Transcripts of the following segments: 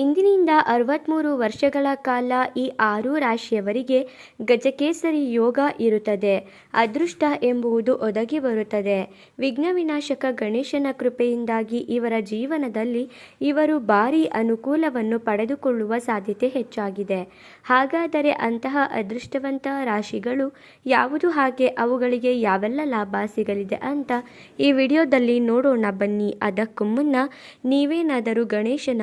ಇಂದಿನಿಂದ ಅರವತ್ತ್ಮೂರು ವರ್ಷಗಳ ಕಾಲ ಈ ಆರು ರಾಶಿಯವರಿಗೆ ಗಜಕೇಸರಿ ಯೋಗ ಇರುತ್ತದೆ. ಅದೃಷ್ಟ ಎಂಬುದು ಒದಗಿ ಬರುತ್ತದೆ. ವಿಘ್ನ ವಿನಾಶಕ ಗಣೇಶನ ಕೃಪೆಯಿಂದಾಗಿ ಇವರ ಜೀವನದಲ್ಲಿ ಇವರು ಭಾರಿ ಅನುಕೂಲವನ್ನು ಪಡೆದುಕೊಳ್ಳುವ ಸಾಧ್ಯತೆ ಹೆಚ್ಚಾಗಿದೆ. ಹಾಗಾದರೆ ಅಂತಹ ಅದೃಷ್ಟವಂತ ರಾಶಿಗಳು ಯಾವುದು? ಹಾಗೆ ಅವುಗಳಿಗೆ ಯಾವೆಲ್ಲ ಲಾಭ ಸಿಗಲಿದೆ ಅಂತ ಈ ವಿಡಿಯೋದಲ್ಲಿ ನೋಡೋಣ ಬನ್ನಿ. ಅದಕ್ಕೂ ಮುನ್ನ ನೀವೇನಾದರೂ ಗಣೇಶನ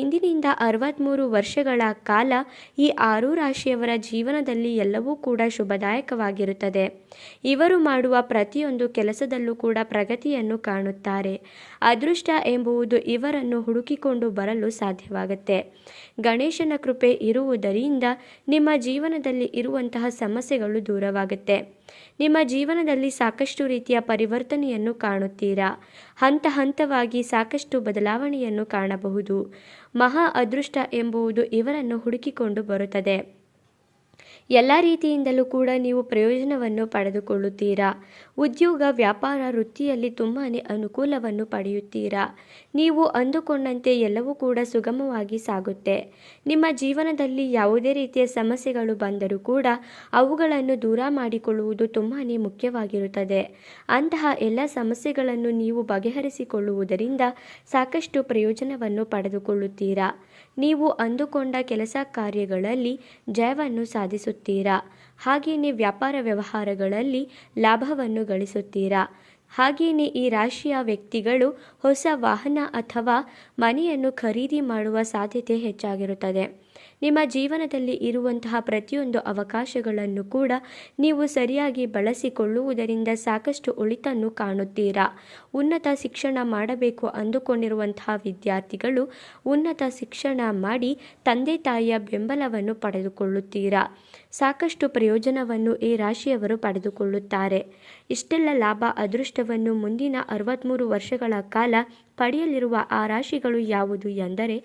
ಇಂದಿನಿಂದ ಅರವತ್ತ್ಮೂರು ವರ್ಷಗಳ ಕಾಲ ಈ ಆರು ರಾಶಿಯವರ ಜೀವನದಲ್ಲಿ ಎಲ್ಲವೂ ಕೂಡ ಶುಭದಾಯಕವಾಗಿರುತ್ತದೆ. ಇವರು ಮಾಡುವ ಪ್ರತಿಯೊಂದು ಕೆಲಸದಲ್ಲೂ ಕೂಡ ಪ್ರಗತಿಯನ್ನು ಕಾಣುತ್ತಾರೆ. ಅದೃಷ್ಟ ಎಂಬುವುದು ಇವರನ್ನು ಹುಡುಕಿಕೊಂಡು ಬರಲು ಸಾಧ್ಯವಾಗುತ್ತೆ. ಗಣೇಶನ ಕೃಪೆ ಇರುವುದರಿಂದ ನಿಮ್ಮ ಜೀವನದಲ್ಲಿ ಇರುವಂತಹ ಸಮಸ್ಯೆಗಳು ದೂರವಾಗುತ್ತೆ. ನಿಮ್ಮ ಜೀವನದಲ್ಲಿ ಸಾಕಷ್ಟು ರೀತಿಯ ಪರಿವರ್ತನೆಯನ್ನು ಕಾಣುತ್ತೀರಾ? ಹಂತ ಹಂತವಾಗಿ ಸಾಕಷ್ಟು ಬದಲಾವಣೆಯನ್ನು ಕಾಣಬಹುದು. ಮಹಾ ಅದೃಷ್ಟ ಎಂಬುದು ಇವರನ್ನು ಹುಡುಕಿಕೊಂಡು ಬರುತ್ತದೆ. ಎಲ್ಲ ರೀತಿಯಿಂದಲೂ ಕೂಡ ನೀವು ಪ್ರಯೋಜನವನ್ನು ಪಡೆದುಕೊಳ್ಳುತ್ತೀರಾ? ಉದ್ಯೋಗ, ವ್ಯಾಪಾರ, ವೃತ್ತಿಯಲ್ಲಿ ತುಂಬಾ ಅನುಕೂಲವನ್ನು ಪಡೆಯುತ್ತೀರಾ? ನೀವು ಅಂದುಕೊಂಡಂತೆ ಎಲ್ಲವೂ ಕೂಡ ಸುಗಮವಾಗಿ ಸಾಗುತ್ತೆ. ನಿಮ್ಮ ಜೀವನದಲ್ಲಿ ಯಾವುದೇ ರೀತಿಯ ಸಮಸ್ಯೆಗಳು ಬಂದರೂ ಕೂಡ ಅವುಗಳನ್ನು ದೂರ ಮಾಡಿಕೊಳ್ಳುವುದು ತುಂಬಾ ಮುಖ್ಯವಾಗಿರುತ್ತದೆ. ಅಂತಹ ಎಲ್ಲ ಸಮಸ್ಯೆಗಳನ್ನು ನೀವು ಬಗೆಹರಿಸಿಕೊಳ್ಳುವುದರಿಂದ ಸಾಕಷ್ಟು ಪ್ರಯೋಜನವನ್ನು ಪಡೆದುಕೊಳ್ಳುತ್ತೀರಾ? ನೀವು ಅಂದುಕೊಂಡ ಕೆಲಸ ಕಾರ್ಯಗಳಲ್ಲಿ ಜಯವನ್ನು ಸಾಧಿಸುತ್ತೀರಾ? ಹಾಗೆಯೇ ವ್ಯಾಪಾರ ವ್ಯವಹಾರಗಳಲ್ಲಿ ಲಾಭವನ್ನು ಗಳಿಸುತ್ತೀರಾ? ಹಾಗೆಯೇ ಈ ರಾಶಿಯ ವ್ಯಕ್ತಿಗಳು ಹೊಸ ವಾಹನ ಅಥವಾ ಮನೆಯನ್ನು ಖರೀದಿ ಮಾಡುವ ಸಾಧ್ಯತೆ ಹೆಚ್ಚಾಗಿರುತ್ತದೆ. ನಿಮ್ಮ ಜೀವನದಲ್ಲಿ ಇರುವಂತಹ ಪ್ರತಿಯೊಂದು ಅವಕಾಶಗಳನ್ನು ಕೂಡ ನೀವು ಸರಿಯಾಗಿ ಬಳಸಿಕೊಳ್ಳುವುದರಿಂದ ಸಾಕಷ್ಟು ಒಳಿತನ್ನು ಕಾಣುತ್ತೀರಾ? ಉನ್ನತ ಶಿಕ್ಷಣ ಮಾಡಬೇಕು ಅಂದುಕೊಂಡಿರುವಂತಹ ವಿದ್ಯಾರ್ಥಿಗಳು ಉನ್ನತ ಶಿಕ್ಷಣ ಮಾಡಿ ತಂದೆ ತಾಯಿಯ ಬೆಂಬಲವನ್ನು ಪಡೆದುಕೊಳ್ಳುತ್ತೀರಾ? ಸಾಕಷ್ಟು ಪ್ರಯೋಜನವನ್ನು ಈ ರಾಶಿಯವರು ಪಡೆದುಕೊಳ್ಳುತ್ತಾರೆ. ಇಷ್ಟೆಲ್ಲ ಲಾಭ ಅದೃಷ್ಟವನ್ನು ಮುಂದಿನ ಅರವತ್ತ್ಮೂರು ವರ್ಷಗಳ ಕಾಲ ಪಡೆಯಲಿರುವ ಆ ರಾಶಿಗಳು ಯಾವುದು ಎಂದರೆ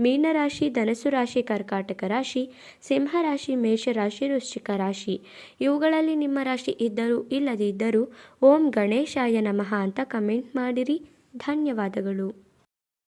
ಮೀನರಾಶಿ ಧನಸು ರಾಶಿ ಕರ್ಕಾಟಕ ರಾಶಿ ಸಿಂಹರಾಶಿ ಮೇಷರಾಶಿ ವೃಶ್ಚಿಕ ರಾಶಿ. ಇವುಗಳಲ್ಲಿ ನಿಮ್ಮ ರಾಶಿ ಇದ್ದರೂ ಇಲ್ಲದಿದ್ದರೂ ಓಂ ಗಣೇಶಾಯ ನಮಃ ಅಂತ ಕಮೆಂಟ್ ಮಾಡಿರಿ. ಧನ್ಯವಾದಗಳು.